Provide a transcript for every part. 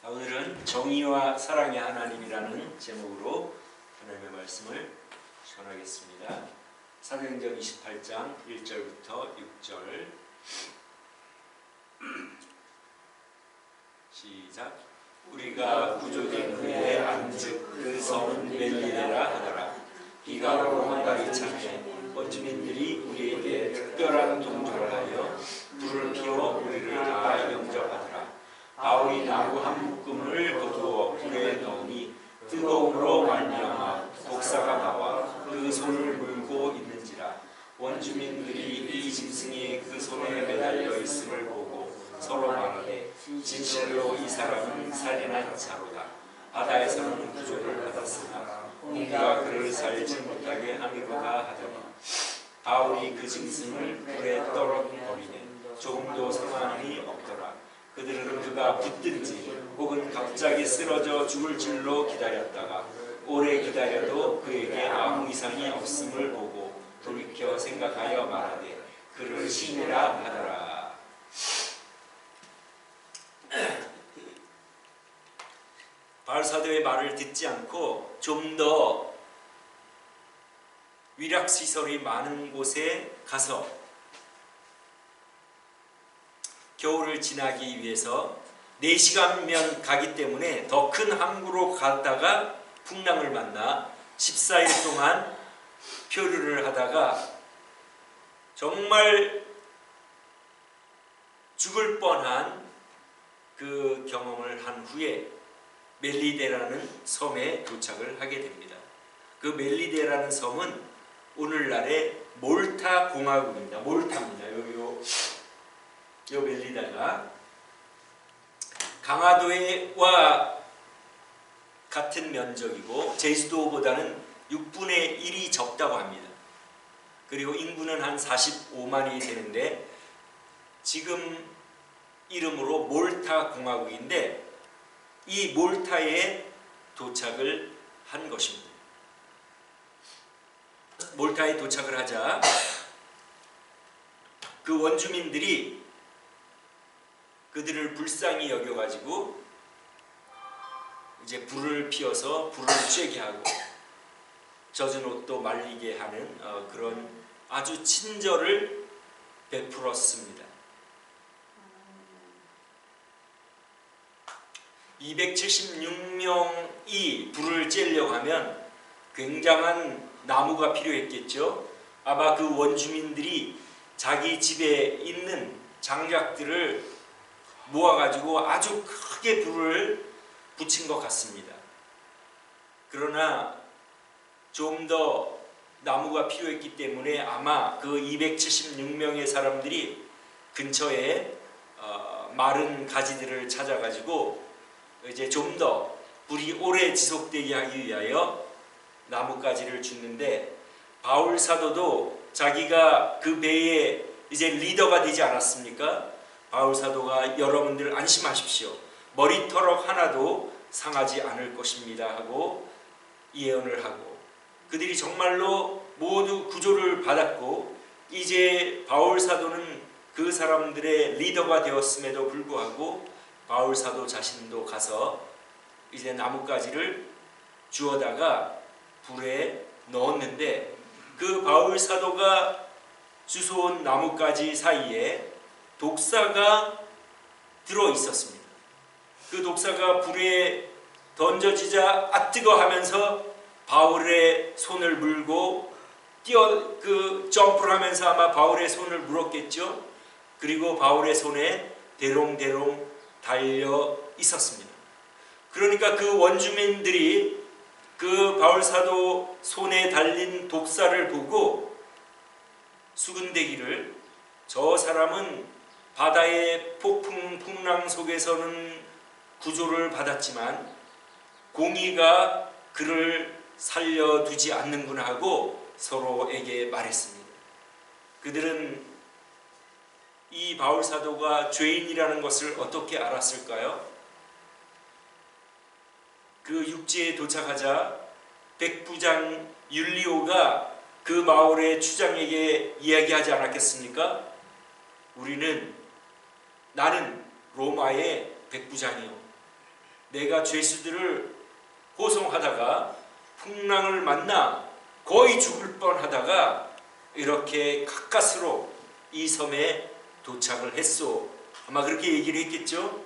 자, 오늘은 정의와 사랑의 하나님이라는 제목으로 하나님의 말씀을 전하겠습니다. 사도행전 28장 1절부터 6절. 시작. 우리가 구조된 후에 안즉 그 성은 멜리데라 하더라. 비가 오고 이참에 원주민들이 우리에게 특별한 동조를 하여 불을 피워 우리를 다 영접하더라 바울이 나무 한 묶음을 거두어 불에 넣으니 뜨거움으로 말미암아 독사가 나와 그 손을 물고 있는지라. 원주민들이 이 짐승이 그 손에 매달려 있음을 보고 서로 말하되 진실로 이 사람은 살인한 자로다. 바다에서는 구조를 받았으나 공기가 그를 살지 못하게 하미로다 하더니 바울이 그 짐승을 불에 떨어버리네. 조금도 상관이 없더라 그들은 그가 붙든지 혹은 갑자기 쓰러져 죽을 줄로 기다렸다가 오래 기다려도 그에게 아무 이상이 없음을 보고 돌이켜 생각하여 말하되 그를 신이라 하더라. 바울사도의 말을 듣지 않고 좀 더 위락 시설이 많은 곳에 가서 겨울을 지나기 위해서 4시간면 가기 때문에 더 큰 항구로 갔다가 풍랑을 만나 14일 동안 표류를 하다가 정말 죽을 뻔한 그 경험을 한 후에 멜리데라는 섬에 도착을 하게 됩니다. 그 멜리데라는 섬은 오늘날의 몰타 공화국입니다. 몰타입니다. 요, 요, 요 멜리다가 강화도와 같은 면적이고 제주도보다는 6분의 1이 적다고 합니다. 그리고 인구는 한 45만이 되는데 지금 이름으로 몰타 공화국인데 이 몰타에 도착을 한 것입니다. 몰타에 도착을 하자 그 원주민들이 그들을 불쌍히 여겨가지고 이제 불을 피워서 불을 쬐게 하고 젖은 옷도 말리게 하는 어, 그런 아주 친절을 베풀었습니다. 276명이 불을 쬐려고 하면 굉장한 나무가 필요했겠죠. 아마 그 원주민들이 자기 집에 있는 장작들을 모아가지고 아주 크게 불을 붙인 것 같습니다. 그러나 좀 더 나무가 필요했기 때문에 아마 그 276명의 사람들이 근처에 어, 마른 가지들을 찾아가지고 이제 좀 더 불이 오래 지속되게 하기 위하여 나뭇가지를 줍는데 바울 사도도 자기가 그 배에 이제 리더가 되지 않았습니까? 바울 사도가 여러분들 안심하십시오. 머리털럭 하나도 상하지 않을 것입니다 하고 예언을 하고 그들이 정말로 모두 구조를 받았고 이제 바울 사도는 그 사람들의 리더가 되었음에도 불구하고 바울 사도 자신도 가서 이제 나뭇가지를 주워다가 불에 넣었는데 그 바울 사도가 주워온 나뭇가지 사이에 독사가 들어 있었습니다. 그 독사가 불에 던져지자 아 뜨거 하면서 바울의 손을 물고 뛰어 그 점프를 하면서 아마 바울의 손을 물었겠죠. 그리고 바울의 손에 대롱대롱 달려 있었습니다. 그러니까 그 원주민들이 그 바울 사도 손에 달린 독사를 보고 수근대기를 저 사람은 바다의 폭풍 풍랑 속에서는 구조를 받았지만 공의가 그를 살려두지 않는구나 하고 서로에게 말했습니다. 그들은 이 바울 사도가 죄인이라는 것을 어떻게 알았을까요? 그 육지에 도착하자 백부장 율리오가 그 마을의 추장에게 이야기하지 않았겠습니까? 우리는 나는 로마의 백부장이요. 내가 죄수들을 호송하다가 풍랑을 만나 거의 죽을 뻔하다가 이렇게 가까스로 이 섬에 도착을 했소. 아마 그렇게 얘기를 했겠죠.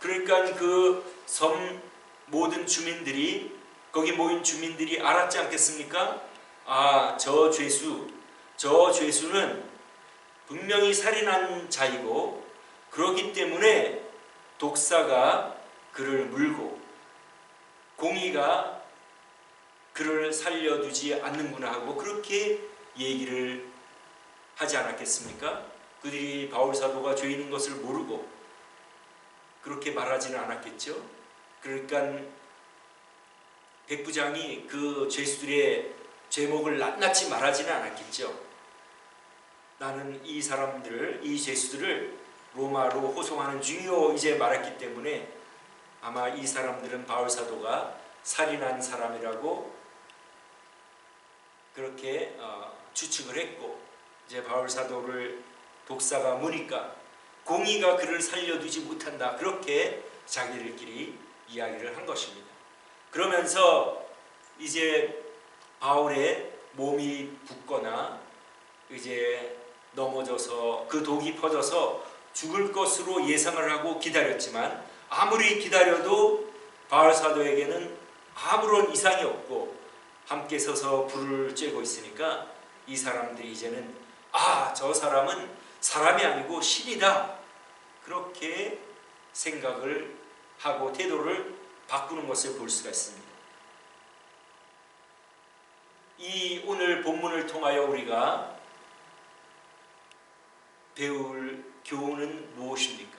그러니까 그 섬 모든 주민들이 거기 모인 주민들이 알았지 않겠습니까? 아, 저 죄수, 저 죄수는 분명히 살인한 자이고 그렇기 때문에 독사가 그를 물고 공의가 그를 살려두지 않는구나 하고 그렇게 얘기를 하지 않았겠습니까? 그들이 바울 사도가 죄인인 것을 모르고 그렇게 말하지는 않았겠죠. 그러니까 백부장이 그 죄수들의 죄목을 낱낱이 말하지는 않았겠죠. 나는 이 사람들을 이 죄수들을 로마로 호송하는 중이요 이제 말했기 때문에 아마 이 사람들은 바울 사도가 살인한 사람이라고 그렇게 어, 추측을 했고 이제 바울 사도를 독사가 무니까 공의가 그를 살려두지 못한다 그렇게 자기들끼리 이야기를 한 것입니다. 그러면서 이제 바울의 몸이 붓거나 이제 넘어져서 그 독이 퍼져서 죽을 것으로 예상을 하고 기다렸지만 아무리 기다려도 바울 사도에게는 아무런 이상이 없고 함께 서서 불을 쬐고 있으니까 이 사람들이 이제는 아 저 사람은 사람이 아니고 신이다 그렇게 생각을 하고 태도를 바꾸는 것을 볼 수가 있습니다. 이 오늘 본문을 통하여 우리가 배울 교훈은 무엇입니까?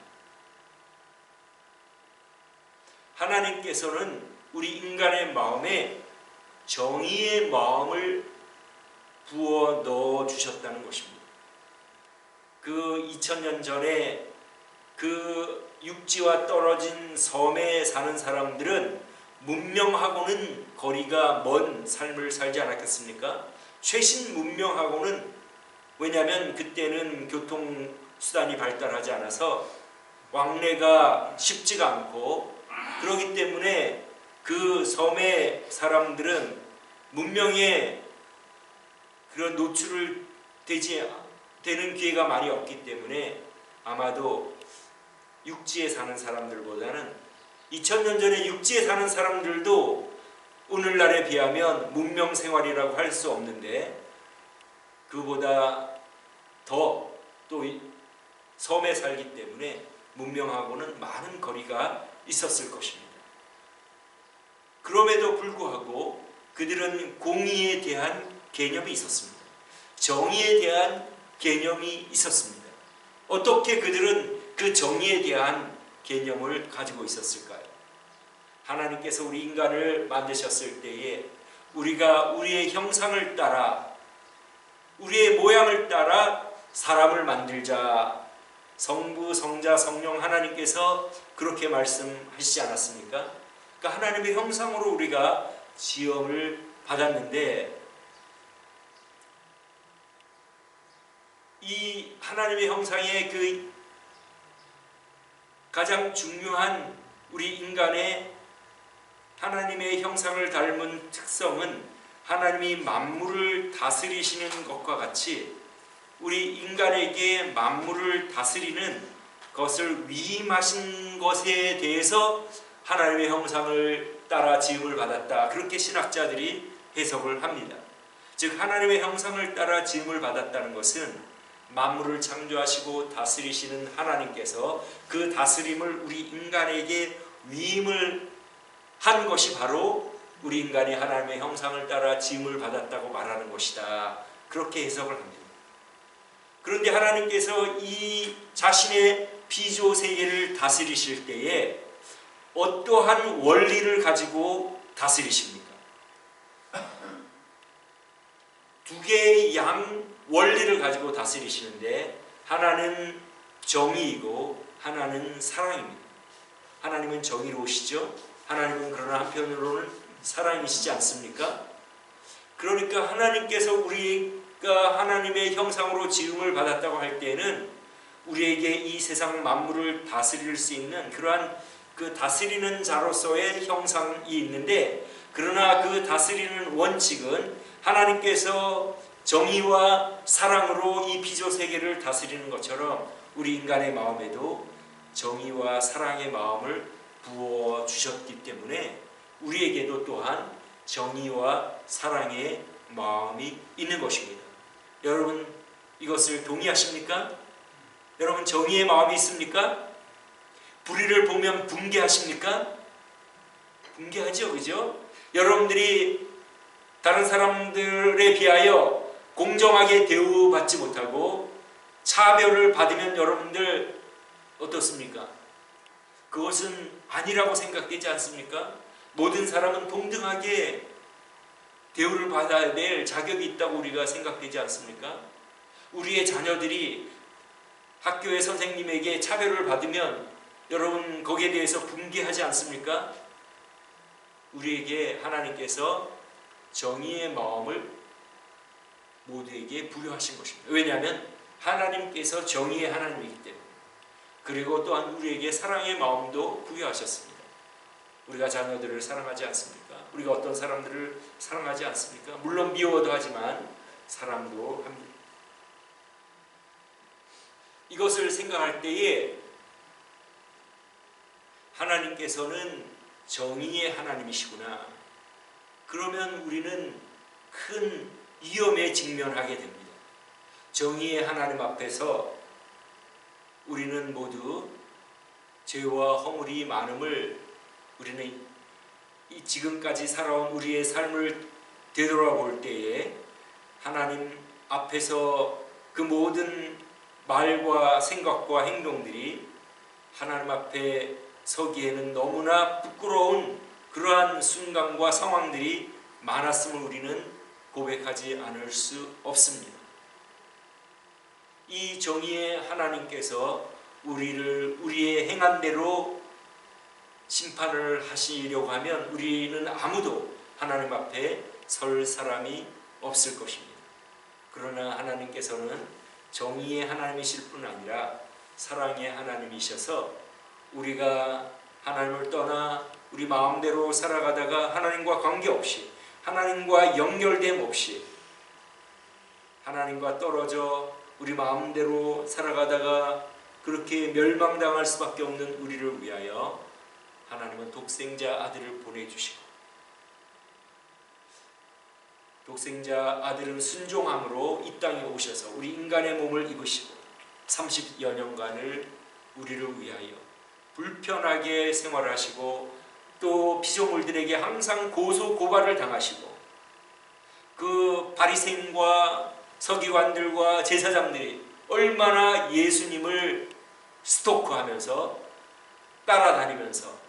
하나님께서는 우리 인간의 마음에 정의의 마음을 부어 넣어 주셨다는 것입니다. 그 2000년 전에 그 육지와 떨어진 섬에 사는 사람들은 문명하고는 거리가 먼 삶을 살지 않았겠습니까? 최신 문명하고는 왜냐하면 그때는 교통 수단이 발달하지 않아서 왕래가 쉽지가 않고 그러기 때문에 그 섬의 사람들은 문명에 그런 노출을 되지 되는 기회가 많이 없기 때문에 아마도 육지에 사는 사람들보다는 2000년 전에 육지에 사는 사람들도 오늘날에 비하면 문명 생활이라고 할 수 없는데 그보다 더또 섬에 살기 때문에 문명하고는 많은 거리가 있었을 것입니다. 그럼에도 불구하고 그들은 공의에 대한 개념이 있었습니다. 정의에 대한 개념이 있었습니다. 어떻게 그들은 그 정의에 대한 개념을 가지고 있었을까요? 하나님께서 우리 인간을 만드셨을 때에 우리가 우리의 형상을 따라 우리의 모양을 따라 사람을 만들자 성부 성자 성령 하나님께서 그렇게 말씀하시지 않았습니까? 그러니까 하나님의 형상으로 우리가 지음을 받았는데 이 하나님의 형상의 그 가장 중요한 우리 인간의 하나님의 형상을 닮은 특성은 하나님이 만물을 다스리시는 것과 같이 우리 인간에게 만물을 다스리는 것을 위임하신 것에 대해서 하나님의 형상을 따라 지음을 받았다. 그렇게 신학자들이 해석을 합니다. 즉 하나님의 형상을 따라 지음을 받았다는 것은 만물을 창조하시고 다스리시는 하나님께서 그 다스림을 우리 인간에게 위임을 한 것이 바로 우리 인간이 하나님의 형상을 따라 지음을 받았다고 말하는 것이다. 그렇게 해석을 합니다. 그런데 하나님께서 이 자신의 피조 세계를 다스리실 때에 어떠한 원리를 가지고 다스리십니까? 두 개의 양 원리를 가지고 다스리시는데 하나는 정의이고 하나는 사랑입니다. 하나님은 정의로우시죠? 하나님은 그러나 한편으로는 사랑이시지 않습니까? 그러니까 하나님께서 우리 가 하나님의 형상으로 지음을 받았다고 할 때에는 우리에게 이 세상 만물을 다스릴 수 있는 그러한 그 다스리는 자로서의 형상이 있는데 그러나 그 다스리는 원칙은 하나님께서 정의와 사랑으로 이 피조 세계를 다스리는 것처럼 우리 인간의 마음에도 정의와 사랑의 마음을 부어 주셨기 때문에 우리에게도 또한 정의와 사랑의 마음이 있는 것입니다. 여러분 이것을 동의하십니까? 여러분 정의의 마음이 있습니까? 불의를 보면 붕괴하십니까? 붕괴하죠, 그죠? 여러분들이 다른 사람들에 비하여 공정하게 대우받지 못하고 차별을 받으면 여러분들 어떻습니까? 그것은 아니라고 생각되지 않습니까? 모든 사람은 동등하게 대우를 받아야 될 자격이 있다고 우리가 생각되지 않습니까? 우리의 자녀들이 학교의 선생님에게 차별을 받으면 여러분 거기에 대해서 분개하지 않습니까? 우리에게 하나님께서 정의의 마음을 모두에게 부여하신 것입니다. 왜냐하면 하나님께서 정의의 하나님이기 때문에 그리고 또한 우리에게 사랑의 마음도 부여하셨습니다. 우리가 자녀들을 사랑하지 않습니까? 우리가 어떤 사람들을 사랑하지 않습니까? 물론 미워도 하지만 사랑도 합니다. 이것을 생각할 때에 하나님께서는 정의의 하나님이시구나. 그러면 우리는 큰 위험에 직면하게 됩니다. 정의의 하나님 앞에서 우리는 모두 죄와 허물이 많음을 우리는 이 지금까지 살아온 우리의 삶을 되돌아볼 때에 하나님 앞에서 그 모든 말과 생각과 행동들이 하나님 앞에 서기에는 너무나 부끄러운 그러한 순간과 상황들이 많았음을 우리는 고백하지 않을 수 없습니다. 이 정의의 하나님께서 우리를 우리의 행한 대로 심판을 하시려고 하면 우리는 아무도 하나님 앞에 설 사람이 없을 것입니다. 그러나 하나님께서는 정의의 하나님이실 뿐 아니라 사랑의 하나님이셔서 우리가 하나님을 떠나 우리 마음대로 살아가다가 하나님과 관계없이 하나님과 연결됨 없이 하나님과 떨어져 우리 마음대로 살아가다가 그렇게 멸망당할 수밖에 없는 우리를 위하여 하나님은 독생자 아들을 보내주시고 독생자 아들은 순종함으로 이 땅에 오셔서 우리 인간의 몸을 입으시고 30여 년간을 우리를 위하여 불편하게 생활하시고 또 피조물들에게 항상 고소 고발을 당하시고 그 바리새인과 서기관들과 제사장들이 얼마나 예수님을 스토크하면서 따라다니면서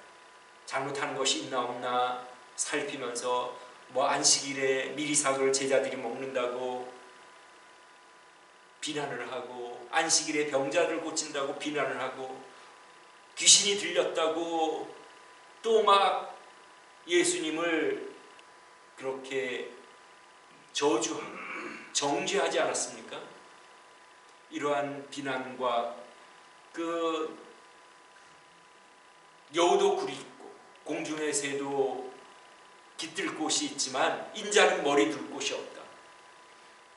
잘못한 것이 있나 없나 살피면서 뭐 안식일에 미리삭을 제자들이 먹는다고 비난을 하고 안식일에 병자를 고친다고 비난을 하고 귀신이 들렸다고 또 막 예수님을 그렇게 저주하고 정죄하지 않았습니까? 이러한 비난과 그 여우도 있고 공중의 새도 깃들 곳이 있지만 인자는 머리 둘 곳이 없다.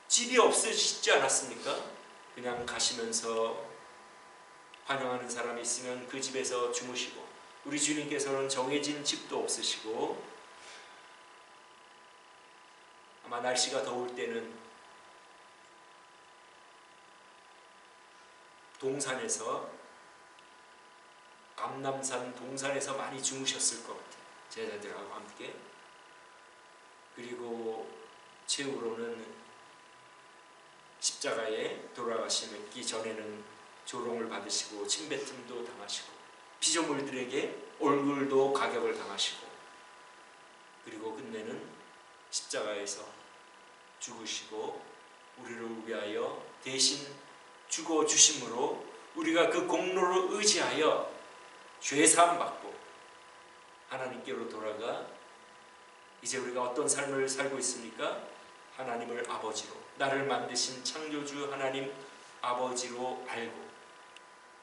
집이 없으시지 않았습니까? 그냥 가시면서 환영하는 사람이 있으면 그 집에서 주무시고 우리 주님께서는 정해진 집도 없으시고 아마 날씨가 더울 때는 동산에서 감남산 동산에서 많이 주무셨을 것 같아요. 제자들하고 함께. 그리고 최후로는 십자가에 돌아가시기 전에는 조롱을 받으시고 침뱉음도 당하시고 피조물들에게 얼굴도 가격을 당하시고 그리고 끝내는 십자가에서 죽으시고 우리를 위하여 대신 죽어 주심으로 우리가 그 공로를 의지하여 죄 사함 받고 하나님께로 돌아가 이제 우리가 어떤 삶을 살고 있습니까? 하나님을 아버지로 나를 만드신 창조주 하나님 아버지로 알고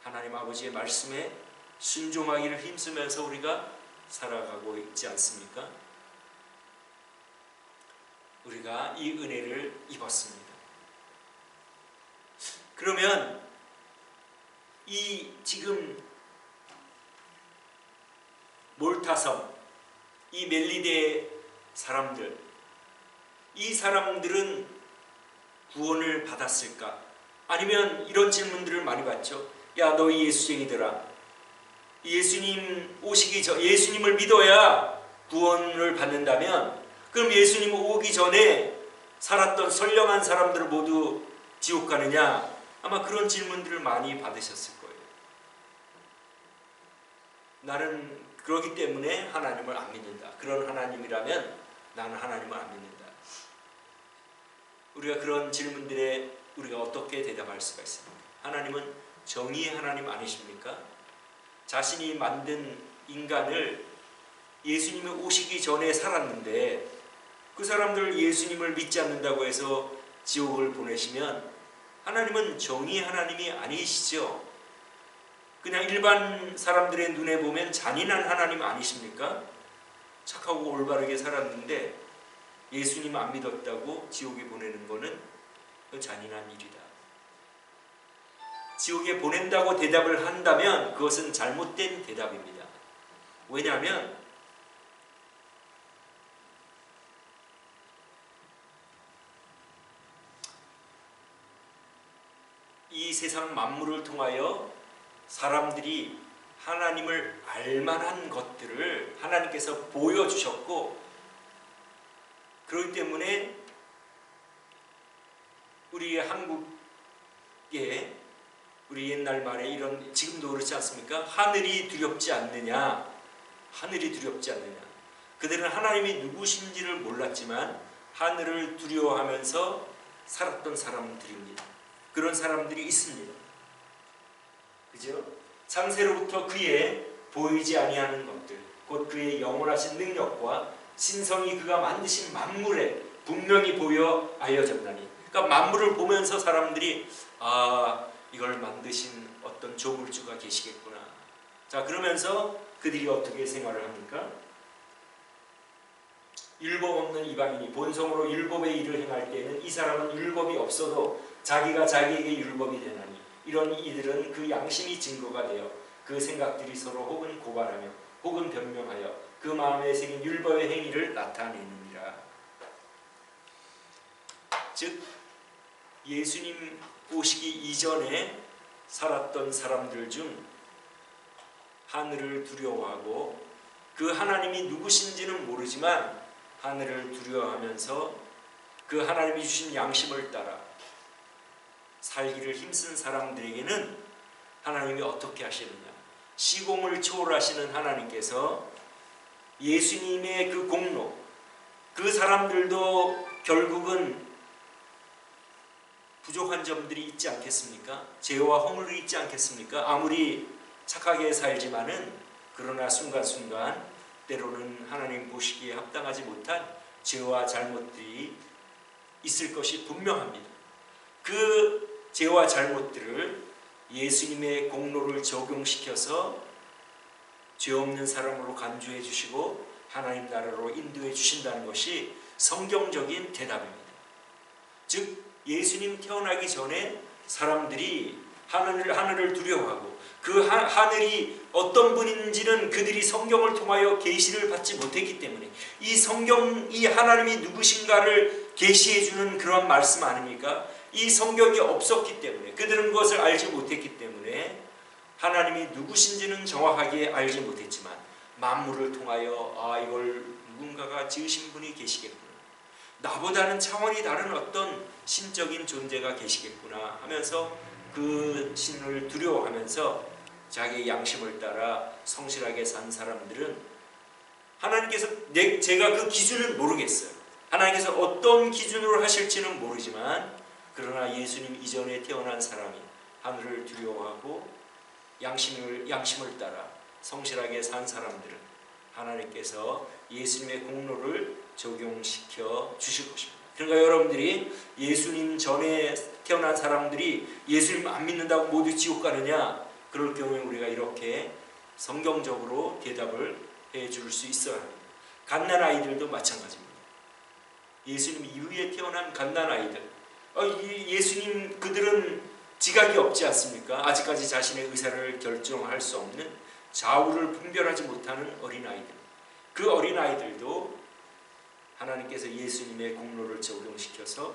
하나님 아버지의 말씀에 순종하기를 힘쓰면서 우리가 살아가고 있지 않습니까? 우리가 이 은혜를 입었습니다. 그러면 이 지금 몰타섬 이 멜리데 사람들 이 사람들은 구원을 받았을까? 아니면 이런 질문들을 많이 받죠. 야, 너희 예수쟁이들아. 예수님 오시기 전 예수님을 믿어야 구원을 받는다면 그럼 예수님 오기 전에 살았던 선량한 사람들 모두 지옥 가느냐? 아마 그런 질문들을 많이 받으셨을 거예요. 나는 그러기 때문에 하나님을 안 믿는다. 그런 하나님이라면 나는 하나님을 안 믿는다. 우리가 그런 질문들에 우리가 어떻게 대답할 수가 있습니까? 하나님은 정의의 하나님 아니십니까? 자신이 만든 인간을 예수님이 오시기 전에 살았는데 그 사람들 예수님을 믿지 않는다고 해서 지옥을 보내시면 하나님은 정의 하나님이 아니시죠. 그냥 일반 사람들의 눈에 보면 잔인한 하나님 아니십니까? 착하고 올바르게 살았는데 예수님 안 믿었다고 지옥에 보내는 거는 그 잔인한 일이다. 지옥에 보낸다고 대답을 한다면 그것은 잘못된 대답입니다. 왜냐하면 이 세상 만물을 통하여 사람들이 하나님을 알만한 것들을 하나님께서 보여주셨고 그렇기 때문에 우리 한국에 우리 옛날 말에 이런 지금도 그렇지 않습니까? 하늘이 두렵지 않느냐? 하늘이 두렵지 않느냐? 그들은 하나님이 누구신지를 몰랐지만 하늘을 두려워하면서 살았던 사람들입니다. 그런 사람들이 있습니다. 그죠? 창세로부터 그의 보이지 아니하는 것들, 곧 그의 영원하신 능력과 신성이 그가 만드신 만물에 분명히 보여 알려졌나니. 그러니까 만물을 보면서 사람들이 아 이걸 만드신 어떤 조물주가 계시겠구나. 자 그러면서 그들이 어떻게 생활을 합니까? 율법 없는 이방인이 본성으로 율법의 일을 행할 때에는 이 사람은 율법이 없어도 자기가 자기에게 율법이 되나니 이런 이들은 그 양심이 증거가 되어 그 생각들이 서로 혹은 고발하며 혹은 변명하여 그 마음에 생긴 율법의 행위를 나타내느니라. 즉 예수님 오시기 이전에 살았던 사람들 중 하늘을 두려워하고 그 하나님이 누구신지는 모르지만 하늘을 두려워하면서 그 하나님이 주신 양심을 따라 살기를 힘쓴 사람들에게는 하나님이 어떻게 하시느냐? 시공을 초월하시는 하나님께서 예수님의 그 공로, 그 사람들도 결국은 부족한 점들이 있지 않겠습니까? 죄와 허물이 있지 않겠습니까? 아무리 착하게 살지만은 그러나 순간순간 때로는 하나님 보시기에 합당하지 못한 죄와 잘못들이 있을 것이 분명합니다. 그 죄와 잘못들을 예수님의 공로를 적용시켜서 죄 없는 사람으로 간주해 주시고 하나님 나라로 인도해 주신다는 것이 성경적인 대답입니다. 즉 예수님 태어나기 전에 사람들이 하늘을 하늘을 두려워하고 그 하, 하늘이 어떤 분인지는 그들이 성경을 통하여 계시를 받지 못했기 때문에 이 성경 이 하나님이 누구신가를 계시해 주는 그런 말씀 아닙니까? 이 성경이 없었기 때문에 그들은 그것을 알지 못했기 때문에 하나님이 누구신지는 정확하게 알지 못했지만 만물을 통하여 아 이걸 누군가가 지으신 분이 계시겠구나. 나보다는 차원이 다른 어떤 신적인 존재가 계시겠구나 하면서 그 신을 두려워하면서 자기 양심을 따라 성실하게 산 사람들은 하나님께서 내, 제가 그 기준을 모르겠어요. 하나님께서 어떤 기준으로 하실지는 모르지만 그러나 예수님 이전에 태어난 사람이 하늘을 두려워하고 양심을 양심을 따라 성실하게 산 사람들은 하나님께서 예수님의 공로를 적용시켜 주실 것입니다. 그러니까 여러분들이 예수님 전에 태어난 사람들이 예수님 안 믿는다고 모두 지옥 가느냐? 그럴 경우에 우리가 이렇게 성경적으로 대답을 해 줄 수 있어야 합니다. 갓난 아이들도 마찬가지입니다. 예수님 이후에 태어난 갓난 아이들. 어, 예수님 그들은 지각이 없지 않습니까? 아직까지 자신의 의사를 결정할 수 없는 좌우를 분별하지 못하는 어린 아이들. 그 어린 아이들도 하나님께서 예수님의 공로를 적용시켜서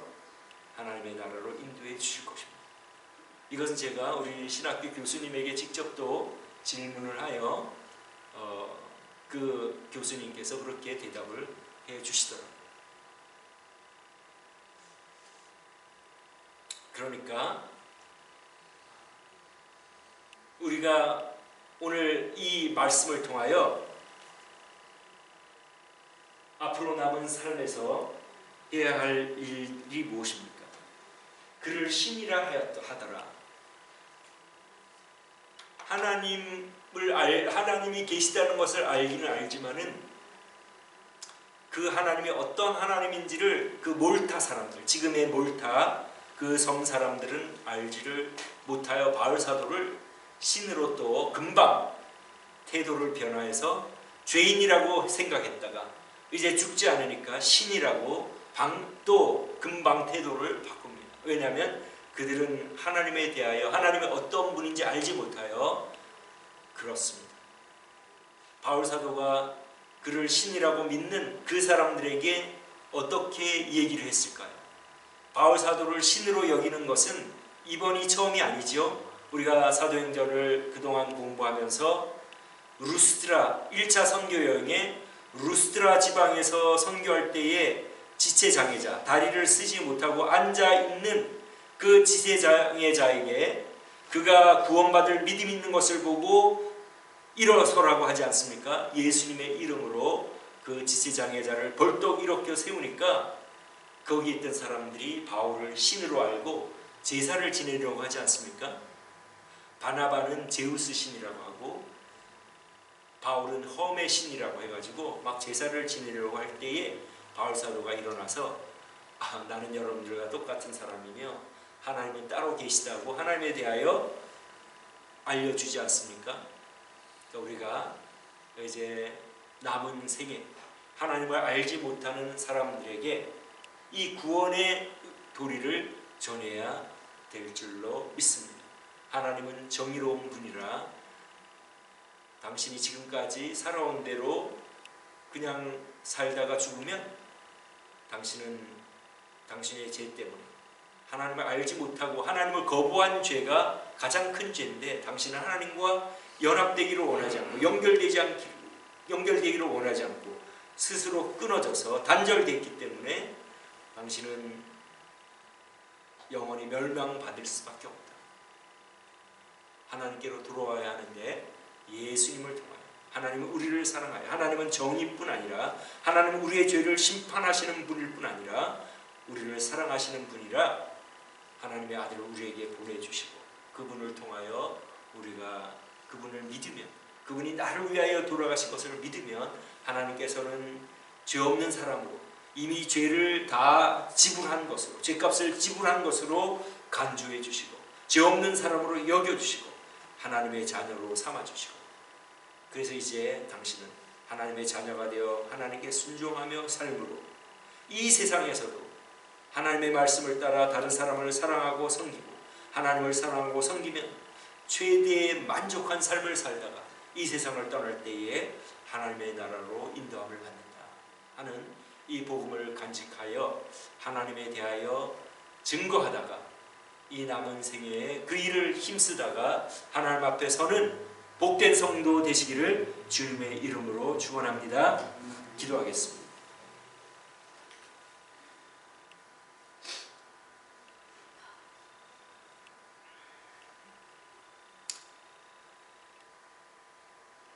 하나님의 나라로 인도해 주실 것입니다. 이것은 제가 우리 신학교 교수님에게 직접 또 질문을 하여 어, 그 교수님께서 그렇게 대답을 해 주시더라고요. 그러니까 우리가 오늘 이 말씀을 통하여 앞으로 남은 삶에서 해야 할 일이 무엇입니까? 그를 신이라 하더라. 하나님을 알, 하나님이 계시다는 것을 알기는 알지만은 그 하나님이 어떤 하나님인지를 그 몰타 사람들, 지금의 몰타 그성 사람들은 알지를 못하여 바울 사도를 신으로 또 금방 태도를 변화해서 죄인이라고 생각했다가 이제 죽지 않으니까 신이라고 방, 또 금방 태도를 바꿉니다. 왜냐하면 그들은 하나님에 대하여 하나님의 어떤 분인지 알지 못하여 그렇습니다. 바울 사도가 그를 신이라고 믿는 그 사람들에게 어떻게 얘기를 했을까요? 바울 사도를 신으로 여기는 것은 이번이 처음이 아니죠. 우리가 사도행전을 그동안 공부하면서 루스트라 1차 선교 여행에 루스트라 지방에서 선교할 때에 지체 장애자 다리를 쓰지 못하고 앉아 있는 그 지체 장애자에게 그가 구원받을 믿음 있는 것을 보고 일어서라고 하지 않습니까? 예수님의 이름으로 그 지체 장애자를 벌떡 일으켜 세우니까 거기 있던 사람들이 바울을 신으로 알고 제사를 지내려고 하지 않습니까? 바나바는 제우스 신이라고 하고 바울은 험의 신이라고 해가지고 막 제사를 지내려고 할 때에 바울 사도가 일어나서 아, 나는 여러분들과 똑같은 사람이며 하나님은 따로 계시다고 하나님에 대하여 알려주지 않습니까? 그러니까 우리가 이제 남은 생에 하나님을 알지 못하는 사람들에게 이 구원의 도리를 전해야 될 줄로 믿습니다. 하나님은 정의로운 분이라 당신이 지금까지 살아온 대로 그냥 살다가 죽으면 당신은 당신의 죄 때문에 하나님을 알지 못하고 하나님을 거부한 죄가 가장 큰 죄인데 당신은 하나님과 연합되기를 원하지 않고 연결되지 않기 연결되기를 원하지 않고 스스로 끊어져서 단절됐기 때문에 당신은 영원히 멸망받을 수밖에 없다. 하나님께로 돌아와야 하는데 예수님을 통하여 하나님은 우리를 사랑하여 하나님은 정의뿐 아니라 하나님은 우리의 죄를 심판하시는 분일 뿐 아니라 우리를 사랑하시는 분이라 하나님의 아들을 우리에게 보내주시고 그분을 통하여 우리가 그분을 믿으면 그분이 나를 위하여 돌아가신 것을 믿으면 하나님께서는 죄 없는 사람으로 이미 죄를 다 지불한 것으로 죄값을 지불한 것으로 간주해 주시고 죄 없는 사람으로 여겨 주시고 하나님의 자녀로 삼아 주시고. 그래서 이제 당신은 하나님의 자녀가 되어 하나님께 순종하며 삶으로 이 세상에서도 하나님의 말씀을 따라 다른 사람을 사랑하고 섬기고 하나님을 사랑하고 섬기면 최대의 만족한 삶을 살다가 이 세상을 떠날 때에 하나님의 나라로 인도함을 받는다 하는 이 복음을 간직하여 하나님에 대하여 증거하다가 이 남은 생애에 그 일을 힘쓰다가 하나님 앞에 서는 복된 성도 되시기를 주님의 이름으로 축원합니다. 기도하겠습니다.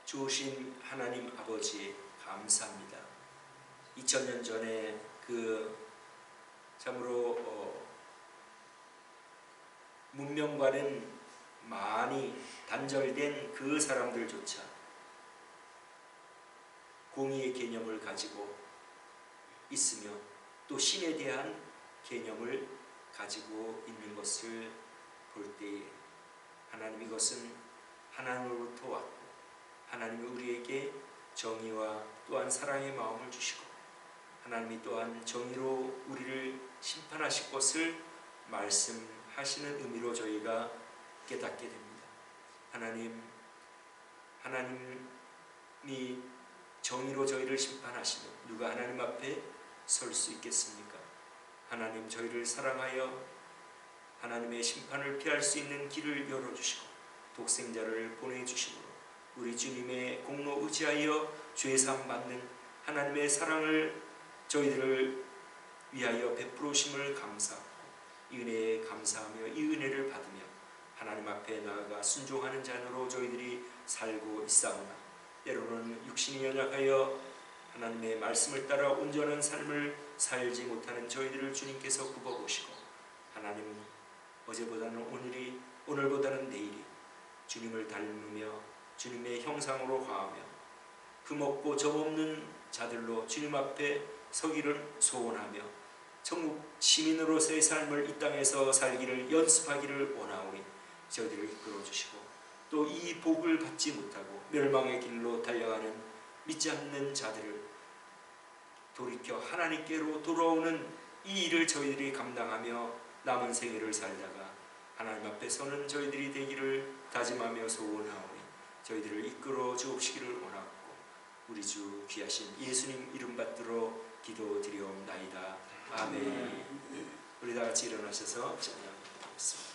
주신 하나님 아버지 감사합니다. 2000년 전에 그 참으로 어 문명과는 많이 단절된 그 사람들조차 공의의 개념을 가지고 있으며 또 신에 대한 개념을 가지고 있는 것을 볼 때에 하나님 이것은 하나님으로부터 왔고 하나님이 우리에게 정의와 또한 사랑의 마음을 주시고 하나님이 또한 정의로 우리를 심판하실 것을 말씀하시는 의미로 저희가 깨닫게 됩니다. 하나님, 하나님이 정의로 저희를 심판하시면 누가 하나님 앞에 설 수 있겠습니까? 하나님 저희를 사랑하여 하나님의 심판을 피할 수 있는 길을 열어주시고 독생자를 보내주심으로 우리 주님의 공로 의지하여 죄사함 받는 하나님의 사랑을 저희들을 위하여 베풀으심을 감사하고 이 은혜에 감사하며 이 은혜를 받으며 하나님 앞에 나아가 순종하는 자녀로 저희들이 살고 있사오나 때로는 육신이 연약하여 하나님의 말씀을 따라 온전한 삶을 살지 못하는 저희들을 주님께서 굽어보시고 하나님 어제보다는 오늘이 오늘보다는 내일이 주님을 닮으며 주님의 형상으로 화하며 흠없고 점없는 자들로 주님 앞에 서기를 소원하며 천국 시민으로서의 삶을 이 땅에서 살기를 연습하기를 원하오니 저희들을 이끌어 주시고 또 이 복을 받지 못하고 멸망의 길로 달려가는 믿지 않는 자들을 돌이켜 하나님께로 돌아오는 이 일을 저희들이 감당하며 남은 생애를 살다가 하나님 앞에 서는 저희들이 되기를 다짐하며 소원하오니 저희들을 이끌어 주옵시기를 원하고 우리 주 귀하신 예수님 이름 받들어 기도 드리옵나이다. 아멘. 우리 다 같이 일어나셔서 찬양하겠습니다.